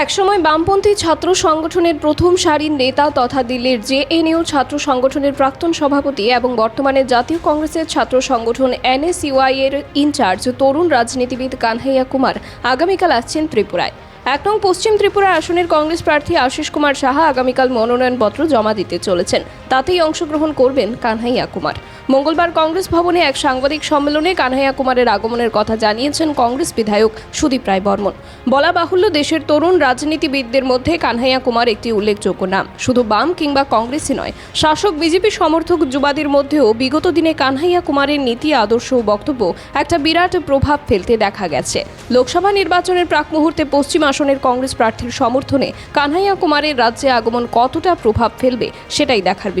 একসময় বামপন্থী ছাত্র সংগঠনের প্রথম সারির নেতা তথা দিল্লির জেএনইউ ছাত্র সংগঠনের প্রাক্তন সভাপতি এবং বর্তমানে জাতীয় কংগ্রেসের ছাত্র সংগঠন এনএসইউআই এর ইনচার্জ তরুণ রাজনীতিবিদ কানহাইয়া কুমার আগামীকাল আসছেন ত্রিপুরায়। এক নং পশ্চিম ত্রিপুরা আসনের কংগ্রেস প্রার্থী আশিস কুমার সাহা আগামীকাল মনোনয়নপত্র জমা দিতে চলেছেন। তাতেই অংশগ্রহণ করবেন কানহাইয়া কুমার। মঙ্গলবার কংগ্রেস ভবনে এক সাংবাদিক সম্মেলনে কানহাইয়া কুমারের আগমনের কথা জানিয়েছেন কংগ্রেস বিধায়ক সুদীপ রায় বর্মন। বলা বাহুল্য, দেশের তরুণ রাজনীতিবিদদের মধ্যে কানহাইয়া কুমার একটি উল্লেখযোগ্য নাম। শুধু বাম কিংবা কংগ্রেসই নয়, শাসক বিজেপি সমর্থক যুবাদের মধ্যেও বিগত দিনে কানহাইয়া কুমারের নীতি, আদর্শ ও বক্তব্য একটা বিরাট প্রভাব ফেলতে দেখা গেছে। লোকসভা নির্বাচনের প্রাক মুহূর্তে পশ্চিম আসনের কংগ্রেস প্রার্থীর সমর্থনে কানহাইয়া কুমারের রাজ্যে আগমন কতটা প্রভাব ফেলবে সেটাই দেখার বিষয়।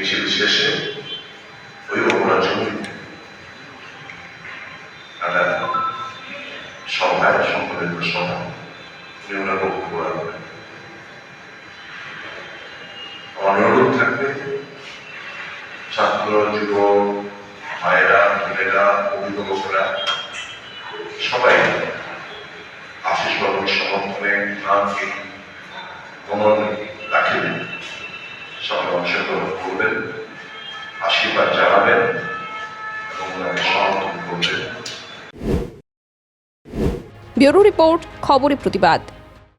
মিছিল শেষে ওই জমিতে একটা সভায় সম্মিলিত সভা। উনি ওনার বক্তব্য রাখবেন অনুরোধ থাকবে, ছাত্র যুব মায়েরা বোনেরা, অভিভাবকরা, সবাই আশিস বাবুর সমর্থনে নামকে ভ্রমণ রাখেন সবাই অংশগ্রহণ করবেন আশীর্বাদ জানাবেন এবং সমর্থন করবেন। ব্যুরো রিপোর্ট খবরে প্রতিবাদ।